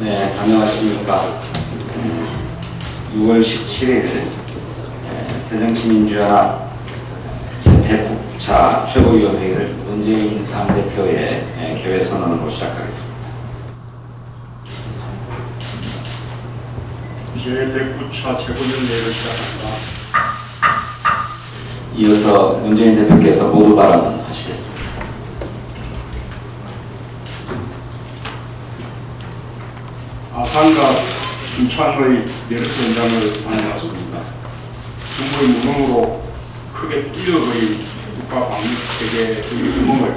네, 안녕하십니까. 6월 17일 새정치민주연합 제109차 최고위원회의를 문재인 당대표의 예, 개회 선언으로 시작하겠습니다. 제109차 최고위원회를 시작합니다. 이어서 문재인 대표께서 모두 발언하시겠습니다. 아산과 순창의 현장을 다녀왔습니다. 정부의 무능으로 크게 뛰어버린 국가 방역체계의 구멍을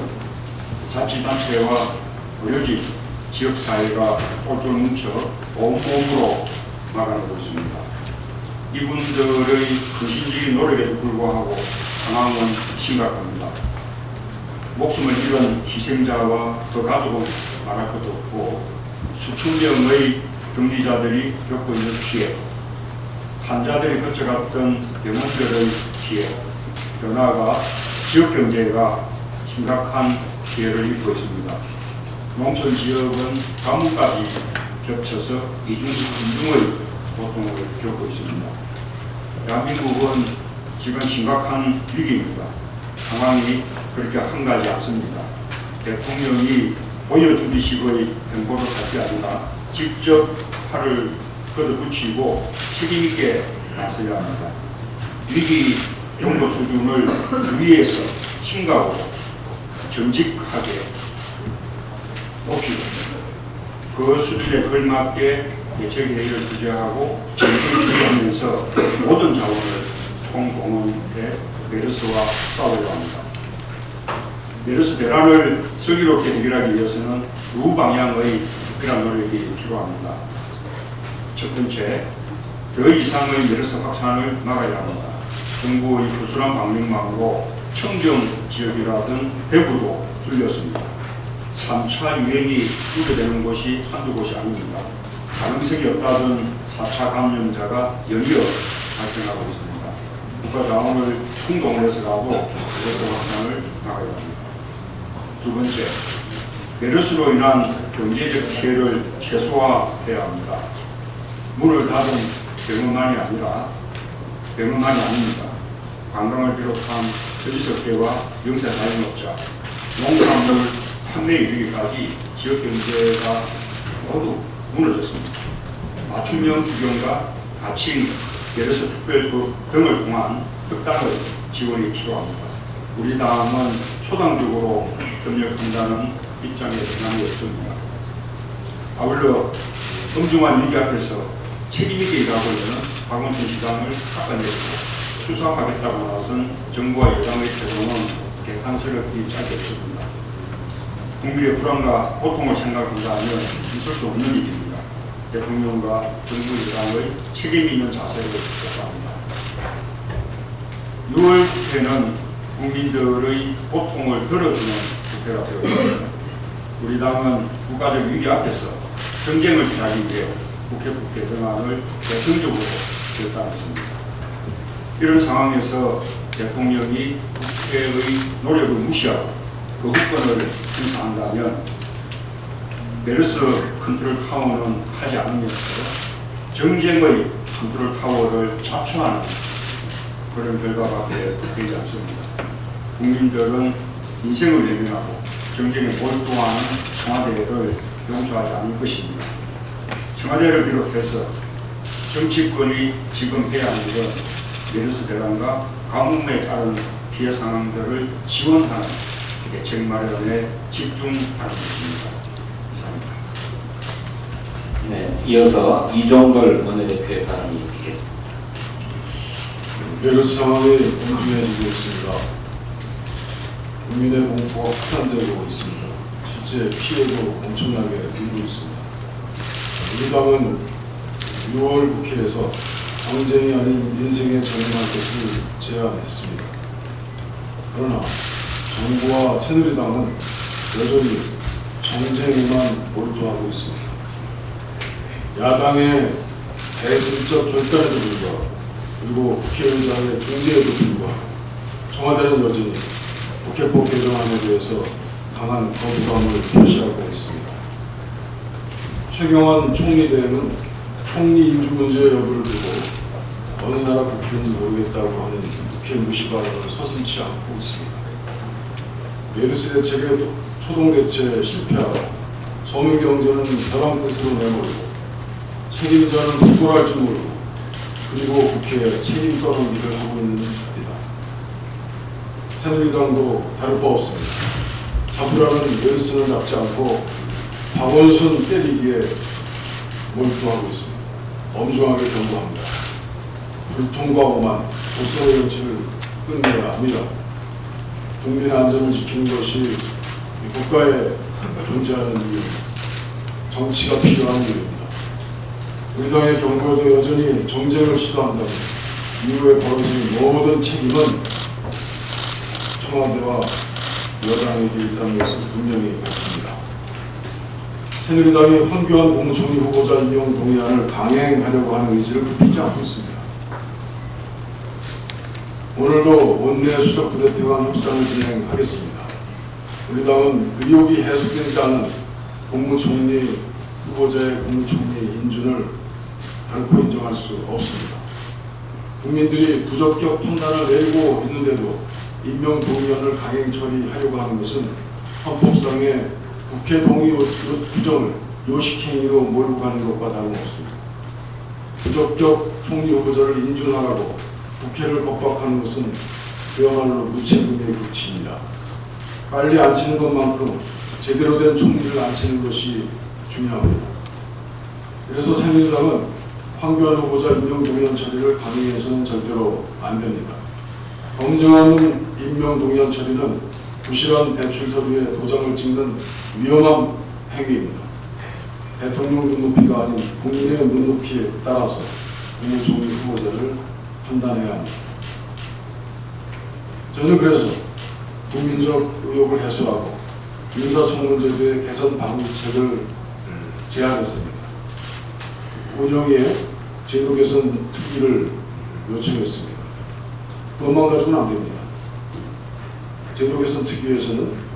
자치단체와 의료진, 지역사회가 똘똘 뭉쳐 온몸으로 막아내고 있습니다. 이분들의 근신적인 노력에도 불구하고 상황은 심각합니다. 목숨을 잃은 희생자와 그 가족은 말할 것도 없고 수천 명의 격리자들이 겪고 있는 피해, 환자들이 거쳐갔던 병원들의 피해, 더 나아가 지역 경제가 심각한 피해를 입고 있습니다. 농촌 지역은 가뭄까지 겹쳐서 이중 삼중의 고통을 겪고 있습니다. 대한민국은 지금 심각한 위기입니다. 상황이 그렇게 한 가지 않습니다. 대통령이 보여주기식의 행보를 할게 아니라 직접 팔을 걷어붙이고 책임있게 나서야 합니다. 위기 경고 수준을 위에서 심각하고 정직하게 높이고 그 수준에 걸맞게 대책 회의를 주재하고 정신주의하면서 모든 자원을 총동원해 메르스와 싸우려 합니다. 메르스 대란을 슬기롭게 해결하기 위해서는 두 방향의 특별한 노력이 필요합니다. 첫 번째, 더 이상의 메르스 확산을 막아야 합니다. 정부의 부수한 방역망으로 청정 지역이라든 대구도 뚫렸습니다. 3차 유행이 우려되는 곳이 한두 곳이 아닙니다. 가능성이 없다던 4차 감염자가 연이어 발생하고 있습니다. 국가 자원을 충동해서라도 메르스 확산을 막아야 합니다. 두 번째, 메르스로 인한 경제적 피해를 최소화해야 합니다. 문을 닫은 병원만이 아니라 병원만이 아닙니다. 관광을 비롯한 서비스업계와 영세 자영업자, 농산물 판매 이르기까지 지역 경제가 모두 무너졌습니다. 맞춤형 주경과 가칭, 메르스 특별법 등을 통한 특단의 지원이 필요합니다. 우리 당은 초당적으로 협력한다는 입장에 변함이 없습니다. 아울러 엄중한 위기 앞에서 책임있게 일하고 있는 박원순 시장을 깎아내고 수사하겠다고 나선 정부와 여당의 태도는 개탄스럽기 짝이 없습니다. 국민의 불안과 고통을 생각한다면 있을 수 없는 일입니다. 대통령과 정부 여당의 책임 있는 자세를 요구합니다. 6월 국회는 국민들의 고통을 덜어주는 국회가 되었습니다. 우리 당은 국가적 위기 앞에서 정쟁을 피하기 위해 국회법 개정안을 대승적으로 결단했습니다. 이런 상황에서 대통령이 국회의 노력을 무시하고 그 후권을 행사한다면 메르스 컨트롤 타워는 하지 않으면서 정쟁의 컨트롤 타워를 자초하는 그런 결과밖에 되지 않습니다. 국민들은 인생을 내면하고 정쟁에 몰두하는 청와대를 용서하지 않을 것입니다. 청와대를 비롯해서 정치권이 지금 해야 하는 건 메르스 대란과 가뭄에 따른 피해 상황들을 지원하는 대책 마련에 집중하는 것입니다. 이상입니다. 네, 이어서 이종걸 원내대표의 발언이 있겠습니다. 메르스 상황이 엄중해지고 있습니다. 국민의 공포가 확산되고 있습니다. 실제 피해도 엄청나게 늘고 있습니다. 우리 당은 6월 국회에서 정쟁이 아닌 인생에 전념할 것을 제안했습니다. 그러나 정부와 새누리당은 여전히 정쟁에만 몰두하고 있습니다. 야당의 대승적 결단에도 불구하고 그리고 국회의장의 중재에도 불구하고 청와대는 여전히 국회법 개정안에 대해서 강한 거부감을 표시하고 있습니다. 최경환 총리 대행은 총리 인주 문제 여부를 두고 어느 나라 국회는 모르겠다고 하는 국회 무시 발언을 서슴치 않고 있습니다. 메르스 대책의 초동 대체 실패하고 서민 경제는 벼랑 끝으로 내몰고 책임자는 누구랄 줄 모르고 그리고 국회에 책임 떠넘기를 하고 있는 겁니다. 새누리당도 다를 바 없습니다. 잡으라는 메르스는 잡지 않고 박원순 때리기에 몰두하고 있습니다. 엄중하게 경고합니다. 불통과 오만, 도서의 정치를 끝내야 합니다. 국민의 안전을 지키는 것이 이 국가의 존재하는 이유, 정치가 필요한 이유입니다. 우리 당의 경고에도 여전히 정쟁을 시도한다면 이후에 벌어진 모든 책임은 청와대와 여당에게 있다는 것을 분명히 밝힙니다. 새누리당이 황교안 국무총리 후보자 임명 동의안을 강행하려고 하는 의지를 굽히지 않고 있습니다. 오늘도 원내 수석 부대표 간 협상을 진행하겠습니다. 우리 당은 의혹이 해소되지 않은 국무총리 후보자의 국무총리 인준을 결코 인정할 수 없습니다. 국민들이 부적격 판단을 내리고 있는데도 임명 동의안을 강행 처리하려고 하는 것은 헌법상의 국회 동의 규정을 요식행위로 몰고 가는 것과 다름없습니다. 부적격 총리 후보자를 인준하라고 국회를 겁박하는 것은 그야말로 무책임의 극치입니다. 빨리 앉히는 것만큼 제대로 된 총리를 앉히는 것이 중요합니다. 그래서 새누리당은 황교안 후보자 임명 동의안 처리를 강행해서는 절대로 안 됩니다. 검증하는 임명 동의안 처리는 부실한 대출 서류에 도장을 찍는 위험한 행위입니다. 대통령 눈높이가 아닌 국민의 눈높이에 따라서 국무총리 후보자를 판단해야 합니다. 저는 그래서 국민적 의혹을 해소하고 인사청문제도의 개선 방지책을 제안했습니다. 운영위에 제도 개선 특위를 요청했습니다. 그것만 가지고는 안 됩니다. 제도 개선 특위에서는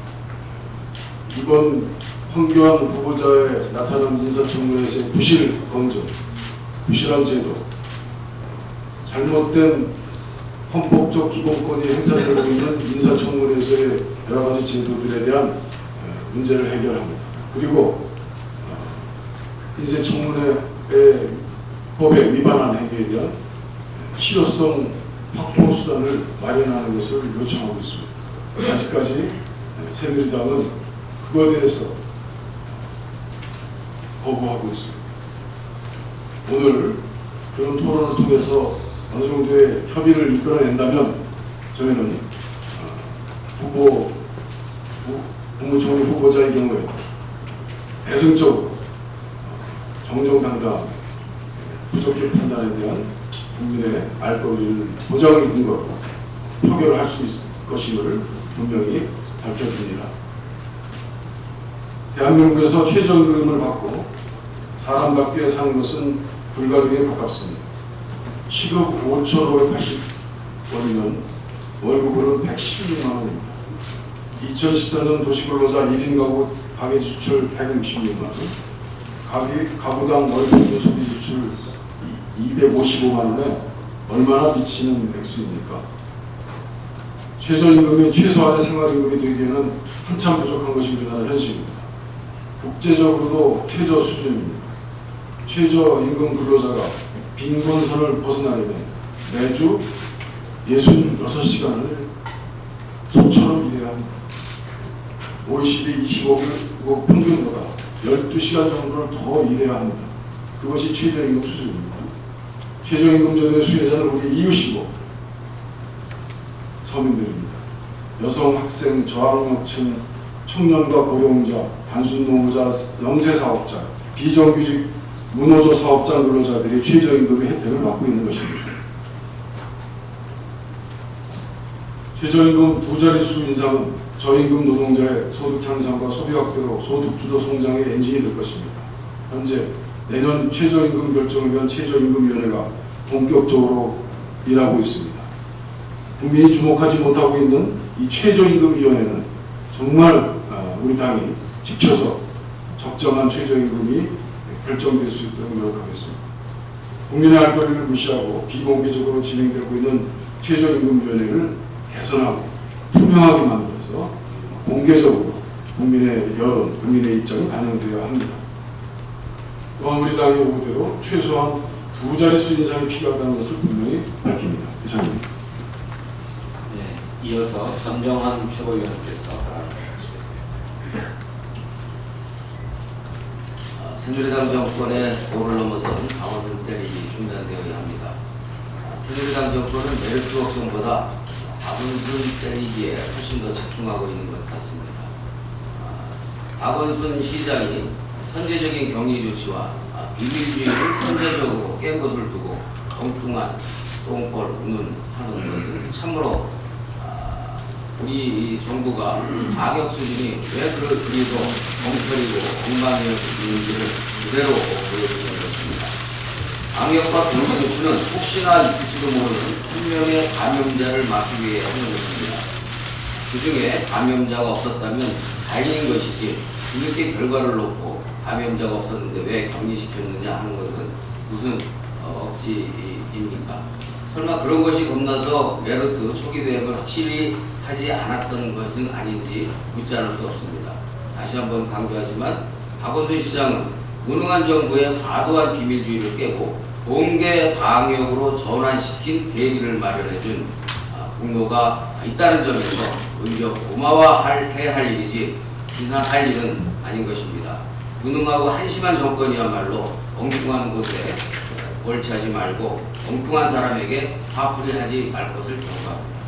이번 황교안 후보자의 나타난 인사청문회에서의 부실 검증, 부실한 제도, 잘못된 헌법적 기본권이 행사되고 있는 인사청문회에서의 여러 가지 제도들에 대한 에, 문제를 해결합니다. 그리고 어, 인사청문회의 법에 위반한 행위에 대한 실효성 확보 수단을 마련하는 것을 요청하고 있습니다. 아직까지 새누리당은 그거에 대해서 거부하고 있습니다. 오늘 그런 토론을 통해서 어느 정도의 협의를 이끌어낸다면 저희는 어, 후보 후- 국무총리 후보자의 경우에 대승적으로 어, 정정당당 부적격 판단에 대한 국민의 알 권리를 보장을 준 것, 표결을 할 수 있을 것임을 분명히 밝혀드립니다. 대한민국에서 최저임금을 받고 사람답게 사는 것은 불가능에 가깝습니다. 시급 5,580원이면 월급으로는 116만 원입니다. 2014년 도시근로자 1인 가구 가계 지출 166만 원, 가계, 가구당 월급 소비 지출 255만 원에 얼마나 미치는 액수입니까? 최저임금이 최소한의 생활임금이 되기에는 한참 부족한 것이 우리나라 현실입니다. 국제적으로도 최저 수준입니다. 최저 임금 근로자가 빈곤선을 벗어나려면 매주 66시간을 소처럼 일해야 합니다. OECD 25국 평균보다 12시간 정도를 더 일해야 합니다. 그것이 최저임금 수준입니다. 최저임금 전의 수혜자는 우리 이웃이고 서민들입니다. 여성, 학생, 저학년층, 청년과 고령자, 단순 노무자, 영세사업자, 비정규직 문호조 사업자 근로자들이 최저임금의 혜택을 받고 있는 것입니다. 최저임금 두 자릿수 인상은 저임금 노동자의 소득 향상과 소비 확대로 소득 주도 성장의 엔진이 될 것입니다. 현재 내년 최저임금 결정을 위한 최저임금위원회가 본격적으로 일하고 있습니다. 국민이 주목하지 못하고 있는 이 최저임금위원회는 정말 아, 우리 당이 지켜서 적정한 최저임금이 결정될 수 있도록 노력하겠습니다. 국민의 알 권리를 무시하고 비공개적으로 진행되고 있는 최저임금위원회를 개선하고 투명하게 만들어서 공개적으로 국민의 여론, 국민의 입장이 반영되어야 합니다. 또한 우리 당의 요구대로 최소한 두 자릿수 인상이 필요하다는 것을 분명히 밝힙니다. 이상입니다. 네, 이어서 전정환 최고위원께서 새누리당 정권의 도를 넘어선 강원선 때리기 중단되어야 합니다. 아, 새누리당 정권은 메르스 걱정보다 박원순 때리기에 훨씬 더 집중하고 있는 것 같습니다. 아, 박원순 시장이 선제적인 격리 조치와 아, 비밀주의를 선제적으로 깬 것을 두고 엉뚱한 똥벌 운운하는 것은 참으로 아, 우리 이 정부가 가격 수준이 왜 그, 그리도 엉터리고 엉망이었는지를 그대로 보여주는 것입니다. 방역과 경기 조치는 혹시나 있을지도 모르는 한 명의 감염자를 막기 위해 하는 것입니다. 그 중에 감염자가 없었다면 다행인 것이지 이렇게 결과를 놓고 감염자가 없었는데 왜 격리시켰느냐 하는 것은 무슨 어, 억지입니까? 설마 그런 것이 겁나서 메르스 초기 대응을 확실히 하지 않았던 것은 아닌지 묻지 않을 수 없습니다. 다시 한번 강조하지만 박원순 시장은 무능한 정부의 과도한 비밀주의를 깨고 공개 방역으로 전환시킨 계기를 마련해준 아, 공로가 있다는 점에서 오히려 고마워해야 할 일이지 비난할 일은 아닌 것입니다. 무능하고 한심한 정권이야말로 엉뚱한 곳에 옳지하지 말고 엉뚱한 사람에게 화풀이하지 말 것을 경고합니다.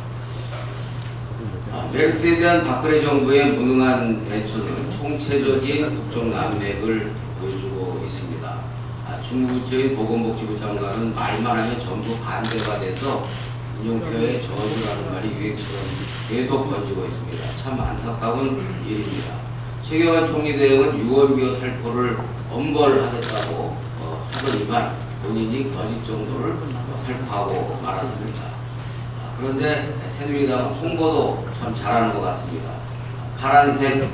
아, 메르스에 대한 박근혜 정부의 무능한 대처는 총체적인 국정 난맥을 보여주고 있습니다. 아, 중부처인 보건복지부 장관은 말만 하면 전부 반대가 돼서 인용표의 저주라는 말이 유행처럼 계속 번지고 있습니다. 참 안타까운 일입니다. 최경환 총리 대응은 유언비어 살포를 엄벌하겠다고 어, 하더니만 본인이 거짓 정도를 어, 살포하고 말았습니다. 아, 그런데 새누리당은 홍보도 참 잘하는 것 같습니다. 파란색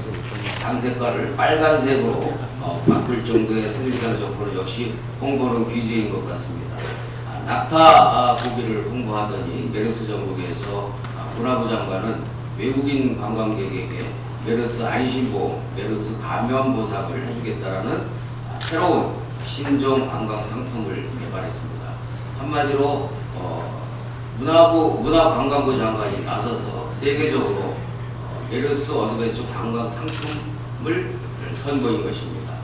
당색깔을 빨간색으로 어, 바꿀 정도의 새누리당 정권은 역시 홍보는 귀재인 것 같습니다. 아, 낙타 아, 고기를 홍보하더니 메르스 정국에서 아, 문화부 장관은 외국인 관광객에게 메르스 안심보, 메르스 감염 보상을 해주겠다라는 아, 새로운 신종 관광 상품을 개발했습니다. 한마디로 어, 문화부 문화관광부 장관이 나서서 세계적으로 어, 메르스 어드벤처 관광 상품을 선보인 것입니다.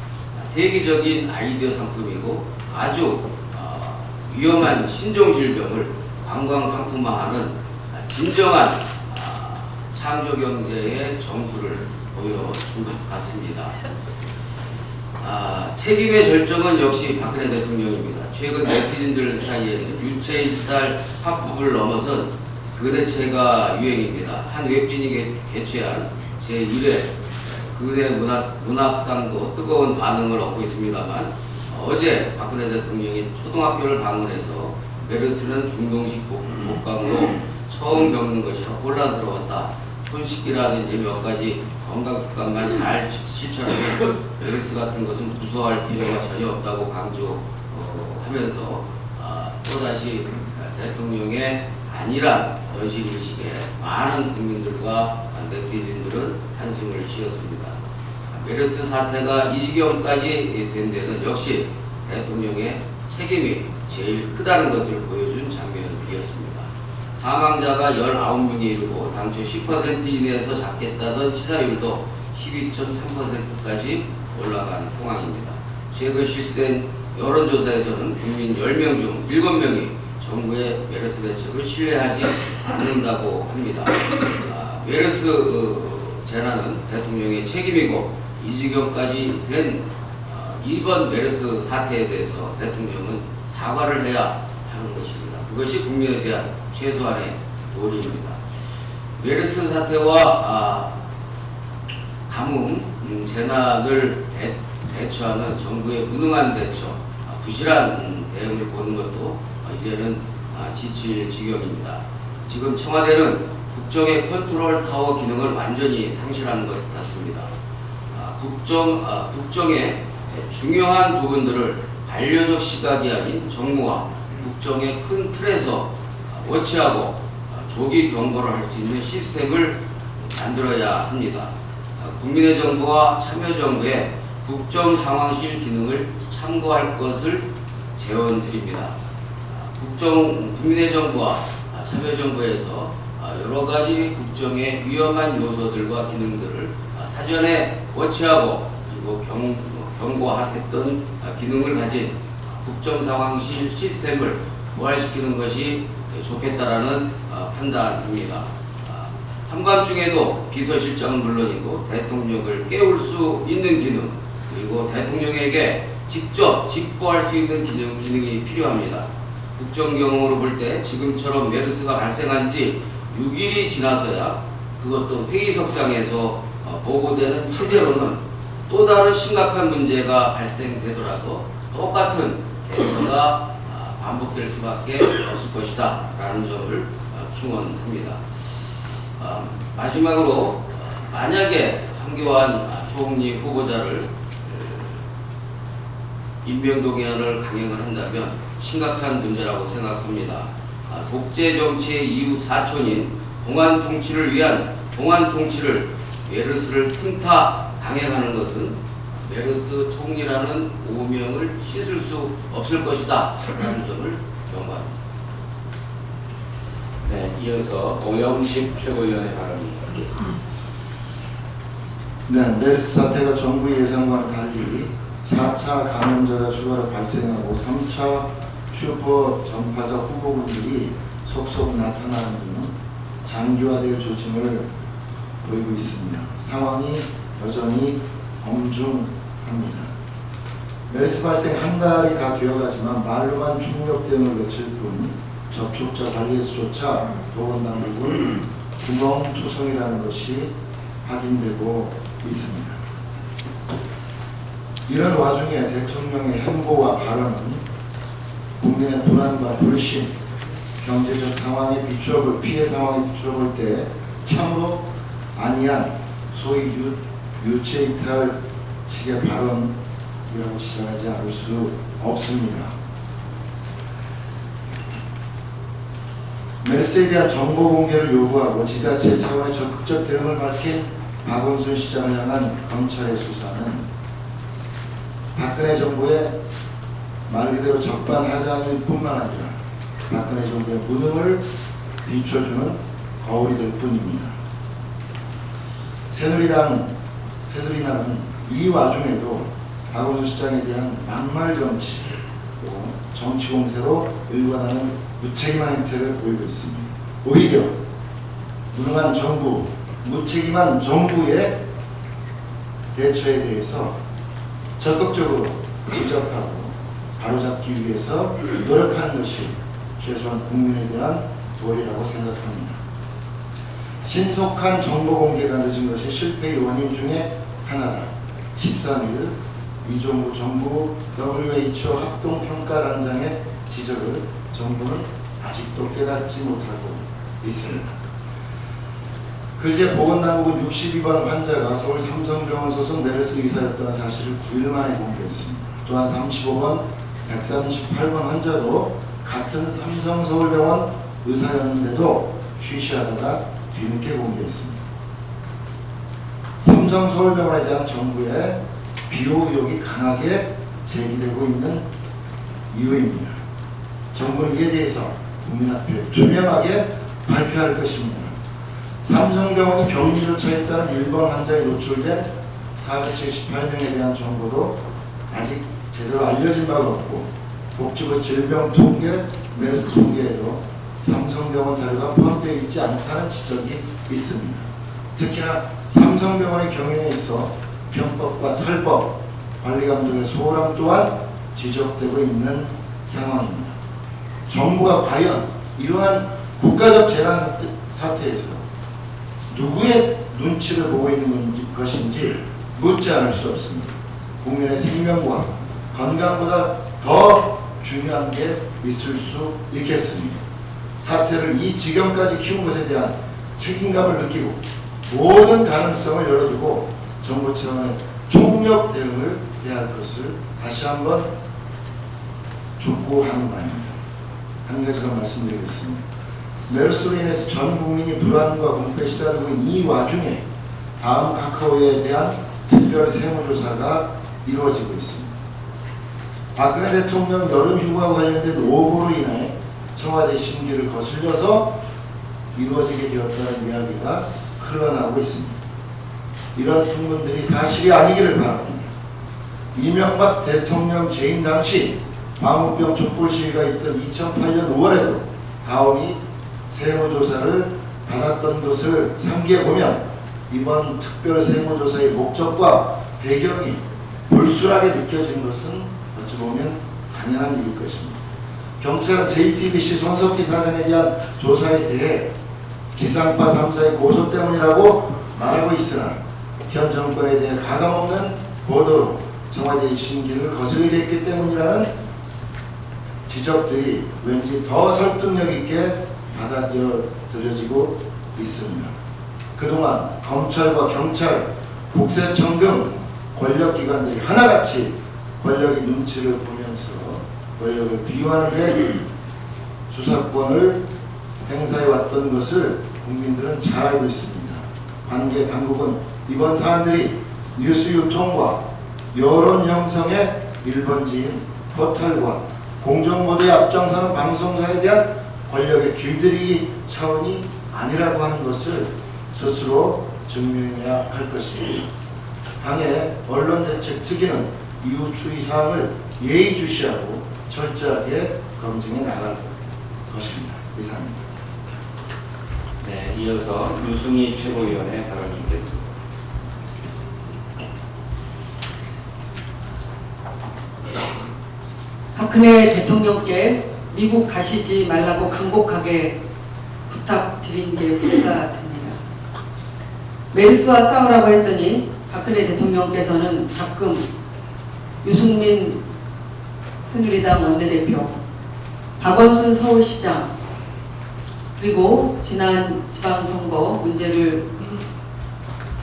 세계적인 아이디어 상품이고 아주 어, 위험한 신종 질병을 관광 상품화하는 진정한 아, 창조 경제의 점수를 보여준 것 같습니다. 아, 책임의 절정은 역시 박근혜 대통령입니다. 최근 네티즌들 사이에는 유체 이탈 합법을 넘어선 그대체가 유행입니다. 한 웹진이 개- 개최한 제1회 그대 문학, 문학상도 뜨거운 반응을 얻고 있습니다만 어제 박근혜 대통령이 초등학교를 방문해서 메르스는 중동식 복- 복강으로 처음 겪는 것이라 혼란스러웠다. 손 씻기라든지 몇 가지 건강 습관만 잘 시- 실천하면 메르스 같은 것은 무서워할 필요가 전혀 없다고 강조하면서 아, 또다시 대통령의 안일한 현실의식에 많은 국민들과 네티즌들은 한숨을 쉬었습니다. 메르스 사태가 이 지경까지 된 데는 역시 대통령의 책임이 제일 크다는 것을 보여준 장면이었습니다. 사망자가 19명에 이르고 당초 10% 이내에서 잡겠다던 치사율도 12.3%까지 올라간 상황입니다. 최근 실시된 여론조사에서는 국민 10명 중 7명이 정부의 메르스 대책을 신뢰하지 않는다고 합니다. 아, 메르스 어, 재난은 대통령의 책임이고 이 지경까지 된 어, 이번 메르스 사태에 대해서 대통령은 사과를 해야 하는 것입니다. 그것이 국민에 대한 최소한의 도리입니다. 메르스 사태와 아, 가뭄 음, 재난을 대, 대처하는 정부의 무능한 대처, 아, 부실한 음, 대응을 보는 것도 아, 이제는 아, 지칠 지경입니다. 지금 청와대는 국정의 컨트롤 타워 기능을 완전히 상실하는 것 같습니다. 아, 국정, 아, 국정의 중요한 부분들을 관료적 시각이 아닌 정무와 국정의 큰 틀에서 워치하고 조기 경고를 할 수 있는 시스템을 만들어야 합니다. 국민의 정부와 참여정부의 국정 상황실 기능을 참고할 것을 제언드립니다. 국정 국민의 정부와 참여정부에서 여러 가지 국정의 위험한 요소들과 기능들을 사전에 워치하고 그리고 경, 경고했던 기능을 가진 국정 상황실 시스템을 부활시키는 것이 좋겠다라는 판단입니다. 한밤중에도 비서실장은 물론이고 대통령을 깨울 수 있는 기능 그리고 대통령에게 직접 직보할 수 있는 기능, 기능이 필요합니다. 국정 경험으로 볼 때 지금처럼 메르스가 발생한 지 6일이 지나서야 그것도 회의석상에서 어, 보고되는 체제로는 또 다른 심각한 문제가 발생되더라도 똑같은 대처가 아, 반복될 수밖에 없을 것이다 라는 점을 어, 충원합니다. 어, 마지막으로 어, 만약에 황교안 총리 후보자를 어, 임명동의안을 강행을 한다면 심각한 문제라고 생각합니다. 아, 독재 정치의 이후 사촌인 동안 통치를 위한 동안 통치를 메르스를 틈타 강행하는 것은 메르스 총리라는 오명을 씻을 수 없을 것이다 라는 점을 경고합니다. 네, 이어서 오영식 최고위원의 발언이 있겠습니다. 네, 메르스 사태가 정부 예상과는 달리 4차 감염자가 추가로 발생하고 3차 슈퍼 전파자 후보군들이 속속 나타나는 등 장기화될 조짐을 보이고 있습니다. 상황이 여전히 엄중 합니다. 메르스 발생 한 달이 다 되어가지만 말로만 중력 대응을 외칠 뿐 접촉자 관리에서조차 보건당국은 구멍 투성이라는 것이 확인되고 있습니다. 이런 와중에 대통령의 행보와 발언은 국민의 불안과 불신, 경제적 상황에 비추어 볼 피해 상황에 비추어 볼 때 참으로 아니한 소위 유, 유체 이탈 식의 발언이라고 지적하지 않을 수 없습니다. 메르스에 대한 정보 공개를 요구하고 지자체 차원의 적극적 대응을 밝힌 박원순 시장을 향한 검찰의 수사는 박근혜 정부의 말 그대로 적반하장일 뿐만 아니라 박근혜 정부의 무능을 비춰주는 거울이 될 뿐입니다. 새누리당, 새누리당은 이 와중에도 박원순 시장에 대한 막말 정치, 또 정치 공세로 일관하는 무책임한 행태를 보이고 있습니다. 오히려 무능한 정부, 무책임한 정부의 대처에 대해서 적극적으로 지적하고 바로잡기 위해서 노력하는 것이 최소한 국민에 대한 도리라고 생각합니다. 신속한 정보 공개가 늦은 것이 실패의 원인 중에 하나다. 13일 이종우 정부 WHO 합동평가단장의 지적을 정부는 아직도 깨닫지 못하고 있습니다. 그제 보건당국은 62번 환자가 서울 삼성병원 소속 메르스 의사였다는 사실을 9일 만에 공개했습니다. 또한 35번, 138번 환자도 같은 삼성 서울병원 의사였는데도 쉬쉬하다가 뒤늦게 공개했습니다. 삼성 서울병원에 대한 정부의 비호 의혹이 강하게 제기되고 있는 이유입니다. 정부는 이에 대해서 국민 앞에 투명하게 발표할 것입니다. 삼성병원이 격리 조차 했다는 일본 환자에 노출된 478명에 대한 정보도 아직 제대로 알려진 바가 없고 복지부 질병 통계, 메르스 통계에도 삼성병원 자료가 포함되어 있지 않다는 지적이 있습니다. 특히나 삼성병원의 경영에 있어 병법과 탈법, 관리 감독의 소홀함 또한 지적되고 있는 상황입니다. 정부가 과연 이러한 국가적 재난 사태에서 누구의 눈치를 보고 있는 것인지 묻지 않을 수 없습니다. 국민의 생명과 건강보다 더 중요한 게 있을 수 있겠습니다. 사태를 이 지경까지 키운 것에 대한 책임감을 느끼고 모든 가능성을 열어두고 정부 차원의 총력 대응을 해야 할 것을 다시 한번 촉구하는 바입니다. 한 가지만 말씀드리겠습니다. 메르스로 인해서 전 국민이 불안과 공포에 시달리고 있는 이 와중에 다음 카카오에 대한 특별 세무조사가 이루어지고 있습니다. 박근혜 대통령 여름 휴가 관련된 오보로 인해 청와대 심기를 거슬려서 이루어지게 되었다는 이야기가 흘러나오고 있습니다. 이런 풍문들이 사실이 아니기를 바랍니다. 이명박 대통령 재임 당시 광우병 촛불 시위가 있던 2008년 5월에도 다음이 세무조사를 받았던 것을 상기해 보면 이번 특별 세무조사의 목적과 배경이 불순하게 느껴진 것은 어찌 보면 당연한 일일 것입니다. 경찰은 JTBC 손석희 사장에 대한 조사에 대해 지상파 3사의 고소 때문이라고 말하고 있으나 현 정권에 대해 가감없는 보도로 청와대의 심기를 거슬리게 했기 때문이라는 지적들이 왠지 더 설득력 있게 받아들여지고 있습니다. 그동안 검찰과 경찰, 국세청 등 권력기관들이 하나같이 권력의 눈치를 보면서 권력을 비유하는 데 수사권을 행사해 왔던 것을 국민들은 잘 알고 있습니다. 관계 당국은 이번 사안들이 뉴스 유통과 여론 형성의 1번지인 포털과 공정보도에 앞장서는 방송사에 대한 권력의 길들이기 차원이 아니라고 하는 것을 스스로 증명해야 할 것입니다. 당의 언론대책 특위는 이후 추이사항을 예의주시하고 철저하게 검증해 나갈 것입니다. 이상입니다. 네, 이어서 유승희 최고위원의 발언이 있겠습니다. 박근혜 대통령께 미국 가시지 말라고 간곡하게 부탁드린 게 후회가 됩니다. 메르스와 싸우라고 했더니 박근혜 대통령께서는 가끔 유승민 새누리당 원내대표, 박원순 서울시장, 그리고 지난 지방선거 문제를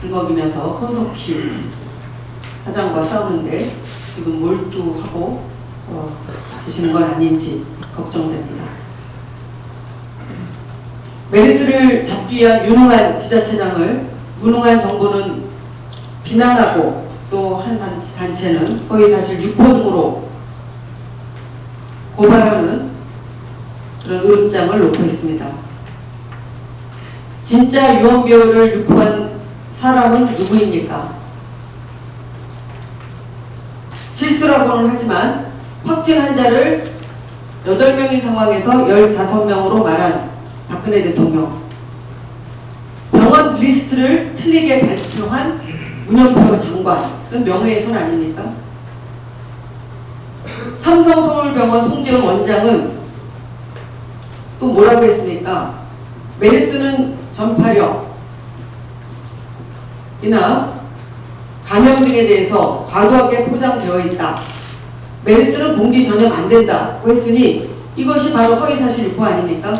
들먹이면서 손석희 사장과 싸우는데 지금 몰두하고 어, 계시는 건 아닌지 걱정됩니다. 메르스를 잡기 위한 유능한 지자체장을 무능한 정부는 비난하고 또 한 단체는 허위사실 유포 등으로 고발하는 그런 의혹장을 놓고 있습니다. 진짜 유언비어를 유포한 사람은 누구입니까? 실수라고는 하지만 확진 환자를 8명인 상황에서 15명으로 말한 박근혜 대통령. 병원 리스트를 틀리게 발표한 문영표 장관은 명예훼손 아닙니까? 삼성서울병원 송재훈 원장은 또 뭐라고 했습니까? 메르스는 전파력 이나 감염 등에 대해서 과도하게 포장되어 있다. 메르스는 공기 전염 안 된다고 했으니 이것이 바로 허위사실 유포 아닙니까?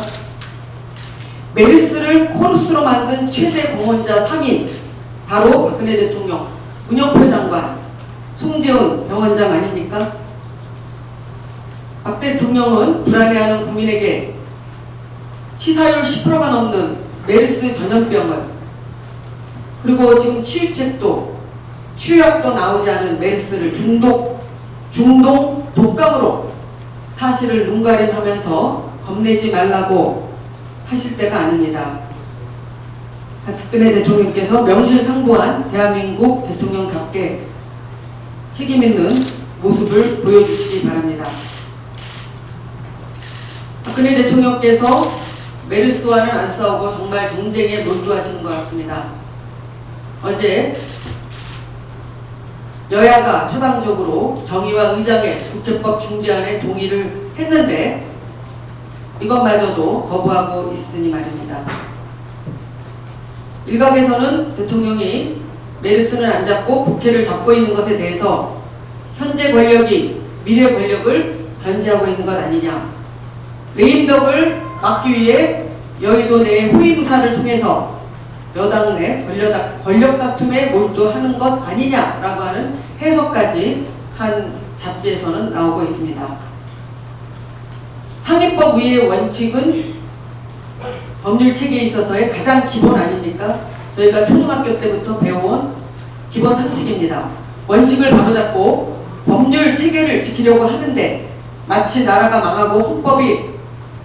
메르스를 코르스로 만든 최대 공헌자 3인 바로 박근혜 대통령, 문영표 장관, 송재훈 병원장 아닙니까? 박 대통령은 불안해하는 국민에게 치사율 10%가 넘는 메르스 전염병을 그리고 지금 치유책도 치유약도 나오지 않은 메르스를 중독 중동 독감으로 사실을 눈가림하면서 겁내지 말라고 하실 때가 아닙니다. 박근혜 대통령께서 명실상부한 대한민국 대통령답게 책임 있는 모습을 보여주시기 바랍니다. 박근혜 대통령께서 메르스와는 안 싸우고 정말 정쟁에 몰두하시는 것 같습니다. 어제 여야가 초당적으로 정의와 의장의 국회법 중재안에 동의를 했는데 이것마저도 거부하고 있으니 말입니다. 일각에서는 대통령이 메르스는 안 잡고 국회를 잡고 있는 것에 대해서 현재 권력이 미래 권력을 견제하고 있는 것 아니냐. 레임덕을 막기 위해 여의도 내 호위무사를 통해서 여당 내 권력, 권력 다툼에 몰두하는 것 아니냐라고 하는 해석까지 한 잡지에서는 나오고 있습니다. 상해법 위의 원칙은 법률 체계에 있어서의 가장 기본 아닙니까? 저희가 초등학교 때부터 배워온 기본 상식입니다. 원칙을 바로잡고 법률 체계를 지키려고 하는데 마치 나라가 망하고 헌법이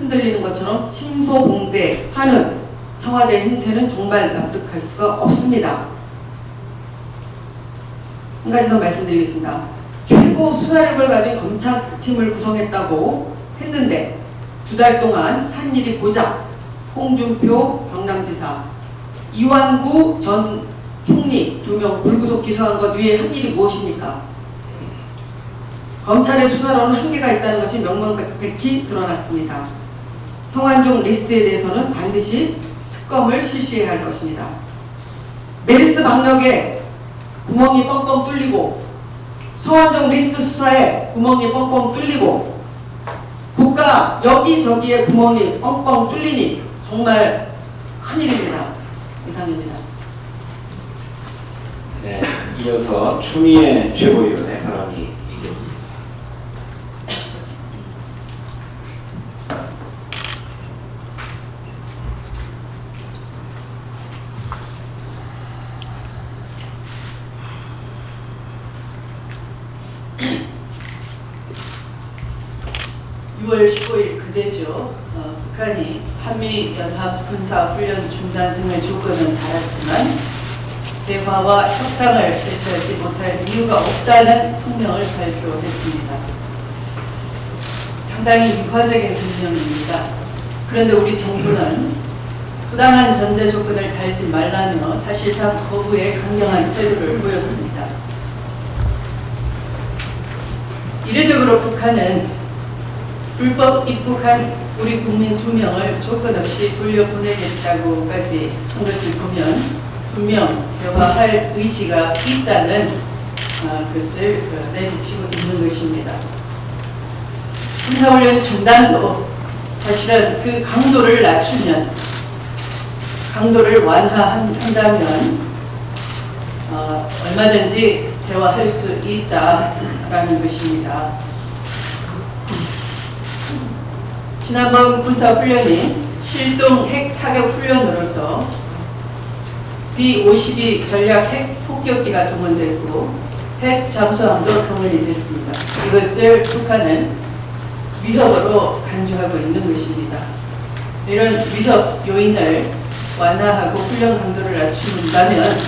흔들리는 것처럼 심소봉대하는 청와대의 행태는 정말 납득할 수가 없습니다. 한 가지 더 말씀드리겠습니다. 최고 수사력을 가진 검찰팀을 구성했다고 했는데 두 달 동안 한 일이 고작 홍준표 경남지사 이완구 전 총리 두 명 불구속 기소한 것 위에 한 일이 무엇입니까? 검찰의 수사로는 한계가 있다는 것이 명명백백히 드러났습니다. 성완종 리스트에 대해서는 반드시 특검을 실시해야 할 것입니다. 메리스 박력에 구멍이 뻥뻥 뚫리고 성완종 리스트 수사에 구멍이 뻥뻥 뚫리고 국가 여기저기에 구멍이 뻥뻥 뚫리니 정말 큰일입니다. 이상입니다. 네, 이어서 추미애 최고위원의 발언이 있겠습니다. 유 6월 15일 그제죠. 어, 북 한이 한미 연합 군사 훈련 중단 등의 조건은 달았지만 대화와 협상을 개최하지 못할 이유가 없다는 성명을 발표했습니다. 상당히 유화적인 진정입니다. 그런데 우리 정부는 부당한 전제 조건을 달지 말라며 사실상 거부에 강경한 태도를 보였습니다. 이례적으로 북한은 불법 입국한 우리 국민 두 명을 조건 없이 돌려보내겠다고까지 한 것을 보면 분명 대화할 의지가 있다는 아, 것을 어, 내비치고 있는 것입니다. 군사훈련 중단도 사실은 그 강도를 낮추면 강도를 완화한다면 어, 얼마든지 대화할 수 있다라는 것입니다. 지난번 군사훈련이 실동 핵 타격 훈련으로서 B-52 전략 핵 폭격기가 동원됐고 핵 잠수함도 동원이 됐습니다. 이것을 북한은 위협으로 간주하고 있는 것입니다. 이런 위협 요인을 완화하고 훈련 강도를 낮춘다면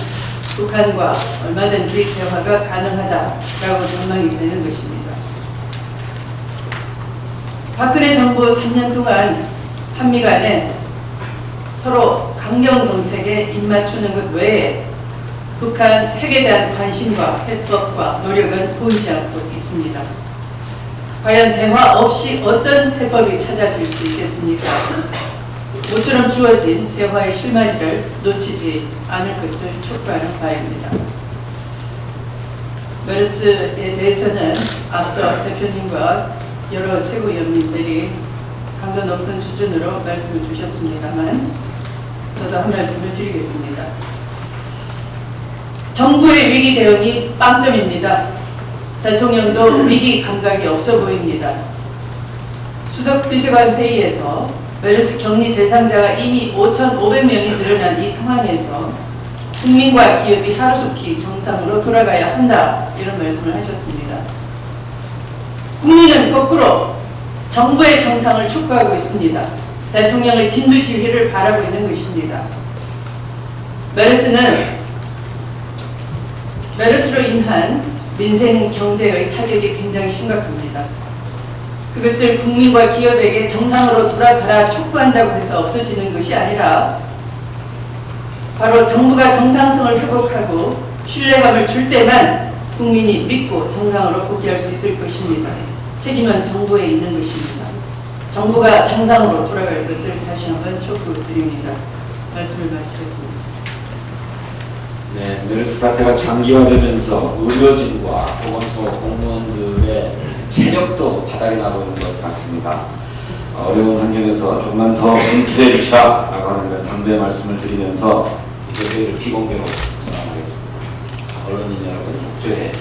북한과 얼마든지 대화가 가능하다라고 전망이 되는 것입니다. 박근혜 정부 3년 동안 한미 간에 서로 강경 정책에 입맞추는 것 외에 북한 핵에 대한 관심과 해법과 노력은 보이지 않고 있습니다. 과연 대화 없이 어떤 해법이 찾아질 수 있겠습니까? 모처럼 주어진 대화의 실마리를 놓치지 않을 것을 촉구하는 바입니다. 메르스에 대해서는 앞서 대표님과 여러 최고위원님들이 강도 높은 수준으로 말씀을 주셨습니다만 저도 한 말씀을 드리겠습니다. 정부의 위기 대응이 빵점입니다. 대통령도 위기 감각이 없어 보입니다. 수석 비서관 회의에서 메르스 격리 대상자가 이미 5,500명이 늘어난 이 상황에서 국민과 기업이 하루속히 정상으로 돌아가야 한다 이런 말씀을 하셨습니다. 국민은 거꾸로 정부의 정상을 촉구하고 있습니다. 대통령의 진두 지휘를 바라고 있는 것입니다. 메르스는 메르스로 인한 민생 경제의 타격이 굉장히 심각합니다. 그것을 국민과 기업에게 정상으로 돌아가라 촉구한다고 해서 없어지는 것이 아니라 바로 정부가 정상성을 회복하고 신뢰감을 줄 때만 국민이 믿고 정상으로 복귀할 수 있을 것입니다. 책임은 정부에 있는 것입니다. 정부가 정상으로 돌아갈 것을 다시 한번 촉구드립니다. 말씀을 마치겠습니다. 네, 메르스 사태가 장기화되면서 의료진과 보건소 공무원들의 체력도 바닥이 나고 있는 것 같습니다. 어려운 환경에서 조금만 더 분투해 주시라라고 하는 당부의 말씀을 드리면서 이제 회의를 비공개로 전환하겠습니다. 언론인 여러분, 복조에